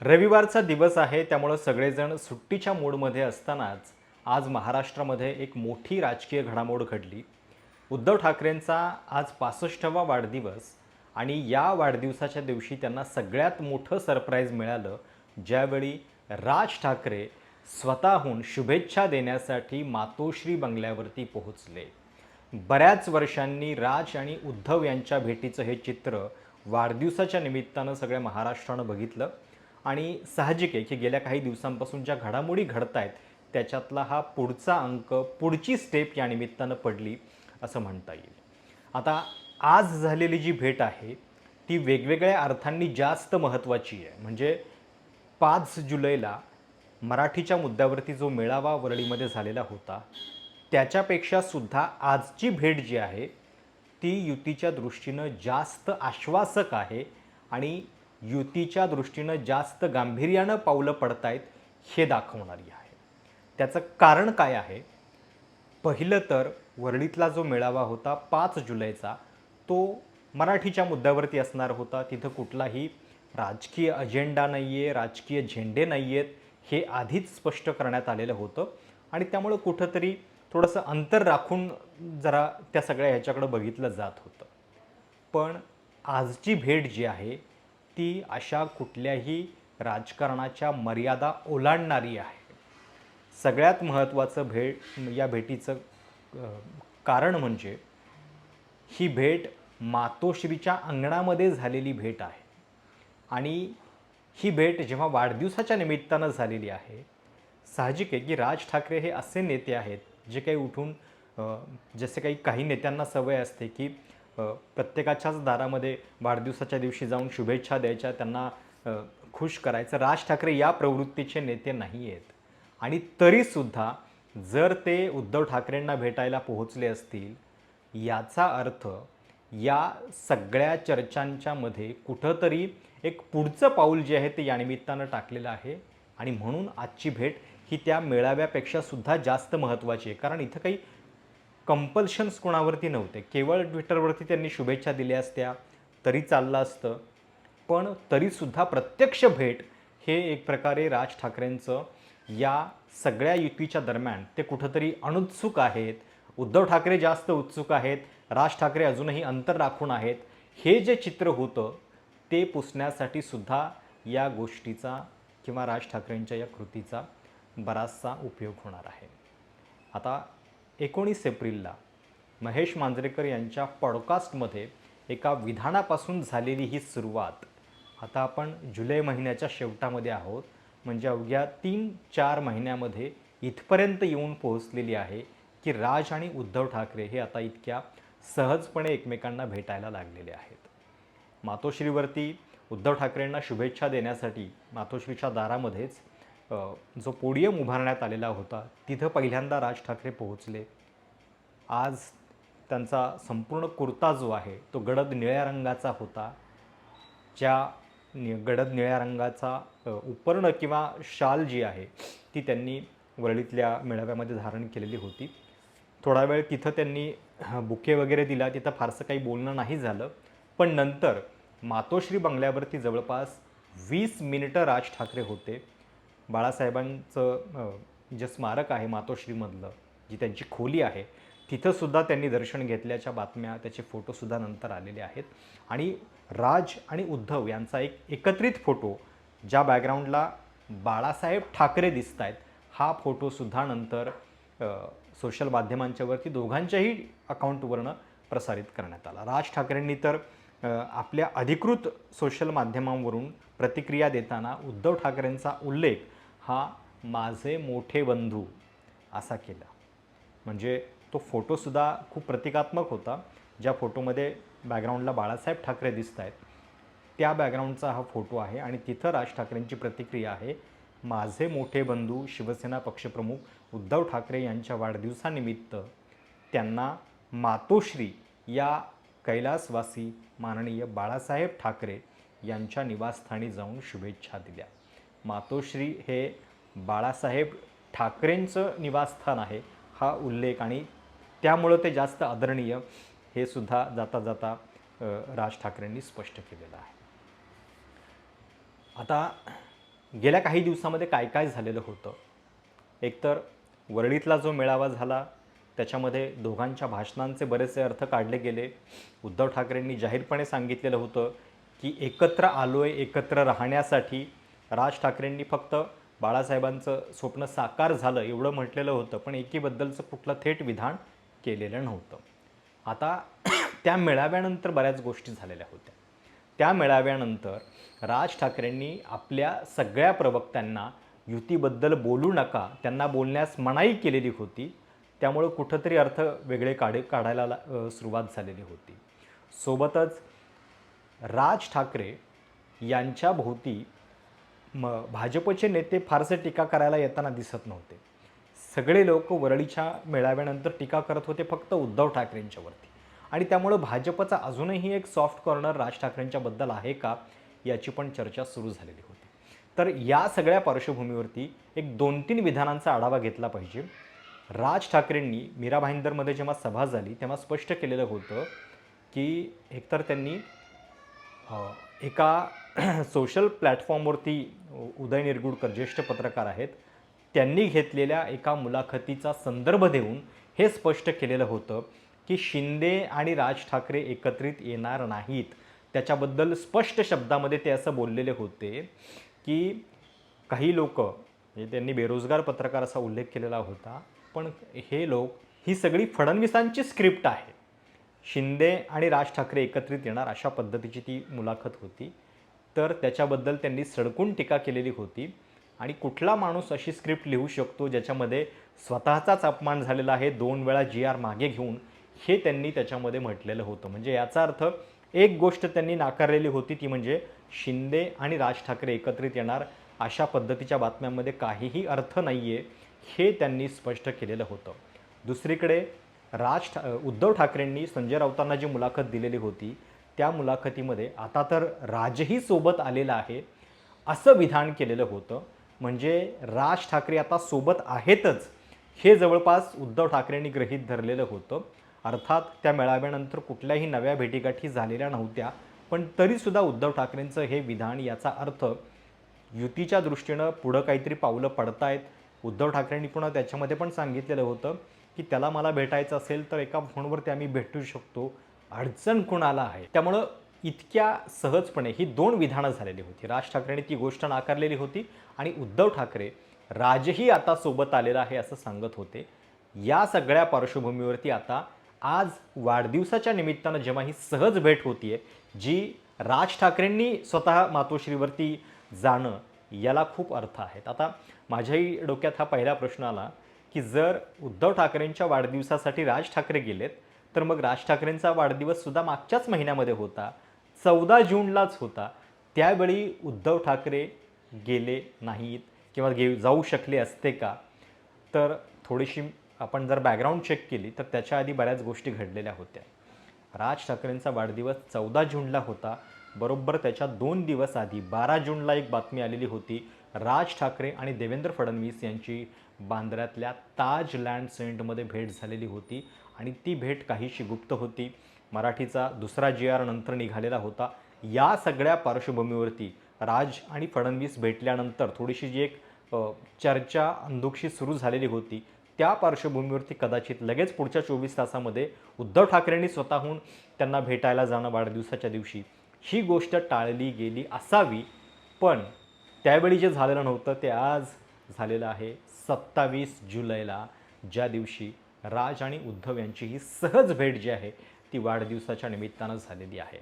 रविवारचा दिवस आहे त्यामुळं सगळेजण सुट्टीच्या मूडमध्ये असतानाच आज महाराष्ट्रामध्ये एक मोठी राजकीय घडामोड घडली. उद्धव ठाकरेंचा आज पासष्टवा वाढदिवस आणि या वाढदिवसाच्या दिवशी त्यांना सगळ्यात मोठं सरप्राईज मिळालं ज्यावेळी राज ठाकरे स्वतःहून शुभेच्छा देण्यासाठी मातोश्री बंगल्यावरती पोहोचले. बऱ्याच वर्षांनी राज आणि उद्धव यांच्या भेटीचं हे चित्र वाढदिवसाच्या निमित्तानं सगळ्या महाराष्ट्रानं बघितलं. आणि साहजिक आहे की गेल्या काही दिवसांपासून ज्या घडामोडी घडत आहेत त्याच्यातला हा पुढचा अंक पुढची स्टेप या निमित्तानं पडली असं म्हणता येईल. आता आज झालेली जी भेट आहे ती वेगवेगळ्या अर्थांनी जास्त महत्त्वाची आहे. म्हणजे पाच जुलैला मराठीच्या मुद्द्यावरती जो मेळावा वरळीमध्ये झालेला होता त्याच्यापेक्षा सुद्धा आजची भेट जी आहे ती युतीच्या दृष्टीनं जास्त आश्वासक आहे आणि युतीच्या दृष्टीनं जास्त गांभीर्यानं पावलं पडतायत हे दाखवणारी आहे. त्याचं कारण काय आहे? पहिलं तर वरळीतला जो मेळावा होता पाच जुलैचा तो मराठीच्या मुद्द्यावरती असणार होता. तिथं कुठलाही राजकीय अजेंडा नाही आहे राजकीय झेंडे नाही आहेत हे आधीच स्पष्ट करण्यात आलेलं होतं. आणि त्यामुळं कुठंतरी थोडंसं अंतर राखून जरा त्या सगळ्या ह्याच्याकडं बघितलं जात होतं. पण आजची भेट जी आहे ती अशा कुठल्याही राजकारणाच्या मर्यादा ओलांडणारी आहे. सगळ्यात महत्त्वाचं भेट या भेटीचं कारण म्हणजे ही भेट मातोश्रीच्या अंगणामध्ये झालेली भेट आहे. आणि ही भेट जेव्हा वाढदिवसाच्या निमित्तानं झालेली आहे साहजिक आहे की राज ठाकरे हे असे नेते आहेत जे काही उठून जसे काही काही नेत्यांना सवय असते की प्रत्येकाच्याच दारामध्ये वाढदिवसाच्या दिवशी जाऊन शुभेच्छा द्यायच्या त्यांना खुश करायचं. राज ठाकरे या प्रवृत्तीचे नेते नाही आहेत आणि तरीसुद्धा जर ते उद्धव ठाकरेंना भेटायला पोहोचले असतील याचा अर्थ या सगळ्या चर्चांच्यामध्ये कुठंतरी एक पुढचं पाऊल जे आहे ते या निमित्तानं टाकलेलं आहे. आणि म्हणून आजची भेट ही त्या मेळाव्यापेक्षा सुद्धा जास्त महत्त्वाची आहे. कारण इथं काही कंपल्शन्स कोणावरती नव्हते. केवळ ट्विटरवरती त्यांनी शुभेच्छा दिल्या असत्या तरी चाललं असतं. पण तरीसुद्धा प्रत्यक्ष भेट हे एक प्रकारे राज ठाकरेंचं या सगळ्या युतीच्या दरम्यान ते कुठंतरी अनुत्सुक आहेत. उद्धव ठाकरे जास्त उत्सुक आहेत. राज ठाकरे अजूनही अंतर राखून आहेत. हे जे चित्र होतं ते पुसण्यासाठी सुद्धा या गोष्टीचा किंवा राज ठाकरेंच्या या कृतीचा बराचसा उपयोग होणार आहे. आता एकोणीस एप्रिलला महेश मांजरेकर यांच्या पॉडकास्टमध्ये एका विधानापासून झालेली ही सुरुवात. आता आपण जुलै महिन्याच्या शेवटामध्ये आहोत. म्हणजे अवघ्या तीन चार महिन्यामध्ये इथपर्यंत येऊन पोहोचलेली आहे की राज आणि उद्धव ठाकरे हे आता इतक्या सहजपणे एकमेकांना भेटायला लागलेले आहेत. मातोश्रीवरती उद्धव ठाकरेंना शुभेच्छा देण्यासाठी मातोश्रीच्या दारामध्येच जो पोडियम उभारण्यात आलेला होता तिथं पहिल्यांदा राज ठाकरे पोहोचले. आज त्यांचा संपूर्ण कुर्ता जो आहे तो गडद निळ्या रंगाचा होता. ज्या नि- गडद निळ्या रंगाचा उपर्ण किंवा शाल जी आहे ती त्यांनी वरळीतल्या मेळाव्यामध्ये धारण केलेली होती. थोडा वेळ तिथं त्यांनी बुके वगैरे दिला तिथं फारसं काही बोलणं नाही झालं. पण नंतर मातोश्री बंगल्यावरती जवळपास वीस मिनिटं राज ठाकरे होते. बाळासाहेबांचं जे स्मारक आहे मातोश्रीमधलं जी त्यांची खोली आहे तिथंसुद्धा त्यांनी दर्शन घेतल्याच्या बातम्या त्याचे फोटोसुद्धा नंतर आलेले आहेत. आणि राज आणि उद्धव यांचा एक एकत्रित फोटो ज्या बॅकग्राऊंडला बाळासाहेब ठाकरे दिसत आहेत हा फोटोसुद्धा नंतर सोशल माध्यमांच्यावरती दोघांच्याही अकाउंटवरनं प्रसारित करण्यात आला. राज ठाकरेंनी तर आपल्या अधिकृत सोशल माध्यमांवरून प्रतिक्रिया देताना उद्धव ठाकरेंचा उल्लेख हा माझे मोठे बंधू असा केला. म्हणजे तो फोटोसुद्धा खूप प्रतिकात्मक होता. ज्या फोटोमध्ये बॅकग्राऊंडला बाळासाहेब ठाकरे दिसत आहेत त्या बॅकग्राऊंडचा हा फोटो आहे आणि तिथं राज ठाकरेंची प्रतिक्रिया आहे माझे मोठे बंधू शिवसेना पक्षप्रमुख उद्धव ठाकरे यांच्या वाढदिवसानिमित्त त्यांना मातोश्री या कैलासवासी माननीय बाळासाहेब ठाकरे यांच्या निवासस्थानी जाऊन शुभेच्छा दिल्या. मातोश्री हे बाळासाहेब ठाकरेंचं निवासस्थान आहे हा उल्लेख. आणि त्यामुळं ते जास्त आदरणीय हे सुद्धा जाता जाता राज ठाकरेंनी स्पष्ट केलेलं आहे. आता गेल्या काही दिवसामध्ये काय काय झालेलं होतं? एकतर वरळीतला जो मेळावा झाला त्याच्यामध्ये दोघांच्या भाषणांचे बरेचसे अर्थ काढले गेले. उद्धव ठाकरेंनी जाहीरपणे सांगितलेलं होतं की एकत्र आलो आहे एकत्र राहण्यासाठी राज ठाकरेंनी फक्त बाळासाहेबांचं स्वप्न साकार झालं एवढं म्हटलेलं होतं पण एकीबद्दलचं कुठलं थेट विधान केलेलं नव्हतं. आता त्या मेळाव्यानंतर बऱ्याच गोष्टी झालेल्या होत्या. त्या मेळाव्यानंतर राज ठाकरेंनी आपल्या सगळ्या प्रवक्त्यांना युतीबद्दल बोलू नका त्यांना बोलण्यास मनाई केलेली होती त्यामुळं कुठंतरी अर्थ वेगळे काढे काढायला ला- सुरुवात झालेली होती. सोबतच राज ठाकरे यांच्या भोवती म भाजपचे नेते फारसे टीका करायला येताना दिसत नव्हते. सगळे लोक वरळीच्या मेळाव्यानंतर टीका करत होते फक्त उद्धव ठाकरेंच्यावरती आणि त्यामुळं भाजपचा अजूनही एक सॉफ्ट कॉर्नर राज ठाकरेंच्याबद्दल आहे का याची पण चर्चा सुरू झालेली होती. तर या सगळ्या पार्श्वभूमीवरती एक दोन तीन विधानांचा आढावा घेतला पाहिजे. राज ठाकरेंनी मीरा भाईंदरमध्ये जेव्हा सभा झाली तेव्हा स्पष्ट केलेलं होतं की एकतर त्यांनी एका सोशल प्लॅटफॉर्मवरती उदय निरगुडकर ज्येष्ठ पत्रकार आहेत. त्यांनी घेतलेल्या एका मुलाखतीचा संदर्भ देऊन हे स्पष्ट केलेलं होतं की शिंदे आणि राज ठाकरे एकत्रित येणार नाहीत. त्याच्याबद्दल स्पष्ट शब्दामध्ये ते असं बोललेले होते की काही लोक म्हणजे त्यांनी बेरोजगार पत्रकार असा उल्लेख केलेला होता पण हे लोक ही सगळी फडणवीसांची स्क्रिप्ट आहे. शिंदे आणि राज ठाकरे एकत्रित येणार अशा पद्धतीची ती मुलाखत होती. तर त्याच्याबद्दल त्यांनी सडकून टीका केलेली होती. आणि कुठला माणूस अशी स्क्रिप्ट लिहू शकतो ज्याच्यामध्ये स्वतःचाच अपमान झालेला आहे दोन वेळा जी आर मागे घेऊन हे त्यांनी त्याच्यामध्ये म्हटलेलं होतं. म्हणजे याचा अर्थ एक गोष्ट त्यांनी नाकारलेली होती ती म्हणजे शिंदे आणि राज ठाकरे एकत्रित येणार अशा पद्धतीच्या बातम्यांमध्ये काहीही अर्थ नाही आहे हे त्यांनी स्पष्ट केलेलं होतं. दुसरीकडे राज ठा उद्धव ठाकरेंनी संजय राऊतांना जी मुलाखत दिलेली होती त्या मुलाखतीमध्ये आता तर राजही सोबत आलेला आहे असं विधान केलेलं होतं. म्हणजे राज ठाकरे आता सोबत आहेतच हे जवळपास उद्धव ठाकरेंनी गृहीत धरलेलं होतं. अर्थात त्या मेळाव्यानंतर कुठल्याही नव्या भेटीगाठी झालेल्या नव्हत्या पण तरीसुद्धा उद्धव ठाकरेंचं हे विधान याचा अर्थ युतीच्या दृष्टीनं पुढं काहीतरी पावलं पडतायत. उद्धव ठाकरेंनी पुन्हा त्याच्यामध्ये पण सांगितलेलं होतं की त्याला मला भेटायचं असेल तर एका फोनवरती आम्ही भेटू शकतो. अडचण कुणाला आहे? त्यामुळं इतक्या सहजपणे ही दोन विधानं झालेली होती. राज ठाकरेंनी ती गोष्ट नाकारलेली होती आणि उद्धव ठाकरे राजही आता सोबत आलेला आहे असं सांगत होते. या सगळ्या पार्श्वभूमीवरती आता आज वाढदिवसाच्या निमित्तानं जेव्हा ही सहज भेट होतीये जी राज ठाकरेंनी स्वतः मातोश्रीवरती जाणं याला खूप अर्थ आहेत. आता माझ्याही डोक्यात हा पहिला प्रश्न आला की जर उद्धव ठाकरेंच्या वाढदिवसासाठी राज ठाकरे गेलेत तर मग राज ठाकरेंचा वाढदिवस सुद्धा मागच्याच महिन्यामध्ये होता चौदा जूनलाच होता. त्यावेळी उद्धव ठाकरे गेले नाहीत किंवा गे जाऊ शकले असते का? तर थोडीशी आपण जर बॅकग्राऊंड चेक केली तर त्याच्या आधी बऱ्याच गोष्टी घडलेल्या होत्या. राज ठाकरेंचा वाढदिवस चौदा जूनला होता. बरोबर त्याच्या दोन दिवस आधी बारा जूनला एक बातमी आलेली होती. राज ठाकरे आणि देवेंद्र फडणवीस यांची बांद्र्यातल्या ताज लँड सेंटमध्ये भेट झालेली होती आणि ती भेट काहीशी गुप्त होती. मराठीचा दुसरा जी आर नंतर निघालेला होता. या सगळ्या पार्श्वभूमीवरती राज आणि फडणवीस भेटल्यानंतर थोडीशी जी एक चर्चा अंधुकशी सुरू झालेली होती. त्या पार्श्वभूमीवरती कदाचित लगेच पुढच्या चोवीस तासामध्ये उद्धव ठाकरेंनी स्वतःहून त्यांना भेटायला जाणं वाढदिवसाच्या दिवशी. ही गोष्ट टाळली गेली असावी. पण त्यावेळी जे झालेलं नव्हतं ते आज झालेलं आहे. सत्तावीस जुलैला ज्या दिवशी राज आणि उद्धव यांची ही सहज भेट जी आहे ती वाढदिवसाच्या निमित्तानं झालेली आहे.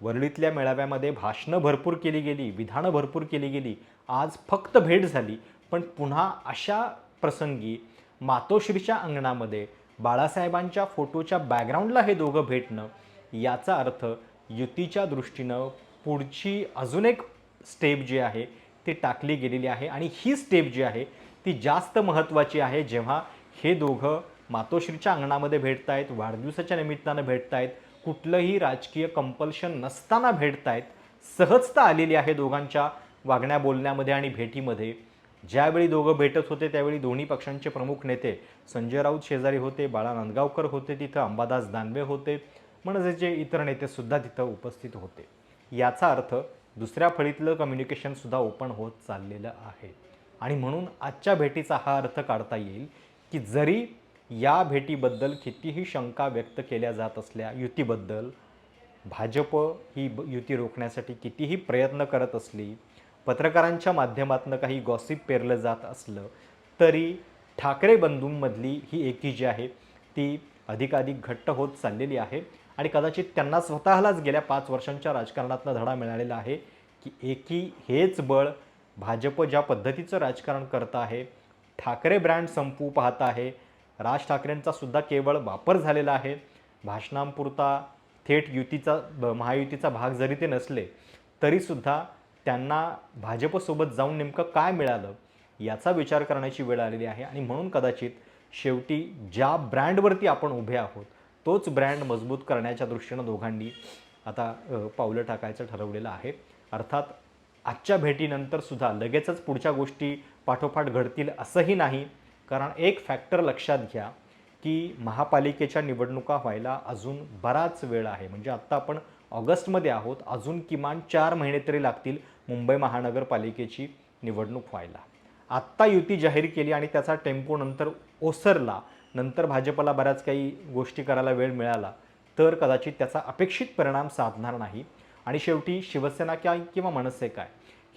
वरळीतल्या मेळाव्यामध्ये भाषणं भरपूर केली गेली विधानं भरपूर केली गेली आज फक्त भेट झाली पण पुन्हा अशा प्रसंगी मातोश्रीच्या अंगणामध्ये बाळासाहेबांच्या फोटोच्या बॅकग्राऊंडला हे दोघं भेटणं याचा अर्थ युतीच्या दृष्टीनं पुढची अजून एक स्टेप जी आहे ती टाकली गेलेली आहे आणि ही स्टेप जी आहे ती जास्त महत्त्वाची आहे जेव्हा हे दोघं मातोश्रीच्या अंगणामध्ये भेटतायत वाढदिवसाच्या निमित्तानं भेटतायत कुठलंही राजकीय कंपल्शन नसताना भेटतायत सहजता आलेली आहे दोघांच्या वागण्या बोलण्यामध्ये आणि भेटीमध्ये. ज्यावेळी दोघं भेटत होते त्यावेळी दोन्ही पक्षांचे प्रमुख नेते संजय राऊत शेजारी होते बाळा नांदगावकर होते तिथं अंबादास दानवे होते म्हणजे इतर नेतेसुद्धा तिथं उपस्थित होते. याचा अर्थ दुसऱ्या फळीतलं कम्युनिकेशनसुद्धा ओपन होत चाललेलं आहे. आणि म्हणून आजच्या भेटीचा हा अर्थ काढता येईल की जरी या भेटीबद्दल कितीही शंका व्यक्त केल्या जात असल्या युतीबद्दल भाजप ही ब- युती रोखण्यासाठी कितीही प्रयत्न करत असली पत्रकारांच्या माध्यमातून काही गॉसिप पेरलं जात असलं तरी ठाकरे बंधूंमधली ही एकी जी आहे ती अधिकाधिक घट्ट होत चाललेली आहे आणि कदाचित त्यांना स्वतःलाच गेल्या पाच वर्षांच्या राजकारणातनं धडा मिळालेला आहे की एकी हेच बळ भाजप ज्या पद्धतीचं राजकारण करत आहे ठाकरे ब्रँड संपू पाहत आहे राज ठाकरेंचा सुद्धा केवळ वापर झालेला आहे भाषणांपुरता थेट युतीचा महायुतीचा भाग जरी ते नसले तरीसुद्धा त्यांना भाजपसोबत जाऊन नेमकं काय मिळालं याचा विचार करण्याची वेळ आलेली आहे. आणि म्हणून कदाचित शेवटी ज्या ब्रँडवरती आपण उभे आहोत तोच ब्रँड मजबूत करण्याच्या दृष्टीनं दोघांनी आता पावलं टाकायचं ठरवलेलं आहे. अर्थात आजच्या भेटीनंतर सुद्धा लगेचच पुढच्या गोष्टी पाठोपाठ घडतील असंही नाही. कारण एक फॅक्टर लक्षात घ्या की महापालिकेच्या निवडणुका व्हायला अजून बराच वेळ आहे. म्हणजे आत्ता आपण ऑगस्टमध्ये आहोत अजून किमान चार महिने तरी लागतील मुंबई महानगरपालिकेची निवडणूक व्हायला. आत्ता युती जाहीर केली आणि त्याचा टेम्पो नंतर ओसरला नंतर भाजपला बऱ्याच काही गोष्टी करायला वेळ मिळाला तर कदाचित त्याचा अपेक्षित परिणाम साधणार नाही. आणि शेवटी शिवसेना काय किंवा मनसे काय?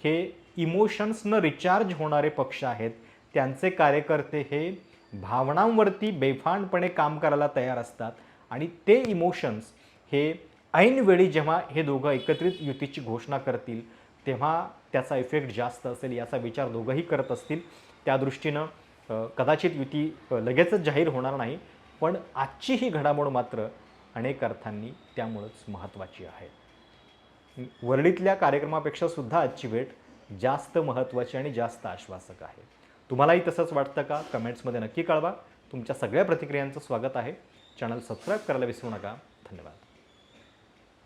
हे इमोशन्सनं रिचार्ज होणारे पक्ष आहेत. त्यांचे कार्यकर्ते हे भावनांवरती बेफाणपणे काम करायला तयार असतात. आणि ते इमोशन्स हे ऐनवेळी जेव्हा हे दोघं एकत्रित युतीची घोषणा करतील तेव्हा त्याचा इफेक्ट जास्त असेल याचा विचार दोघंही करत असतील. त्या दृष्टीनं कदाचित युती लगेचच जाहीर होणार नाही. पण आजची ही घडामोड मात्र अनेक अर्थांनी त्यामुळंच महत्त्वाची आहे. वर्डीतल्या कार्यक्रमापेक्षा सुद्धा आजची भेट जास्त महत्त्वाची आणि जास्त आश्वासक आहे. तुम्हालाही तसंच वाटतं का? कमेंट्समध्ये नक्की कळवा. तुमच्या सगळ्या प्रतिक्रियांचं स्वागत आहे. चॅनल सबस्क्राईब करायला विसरू नका. धन्यवाद.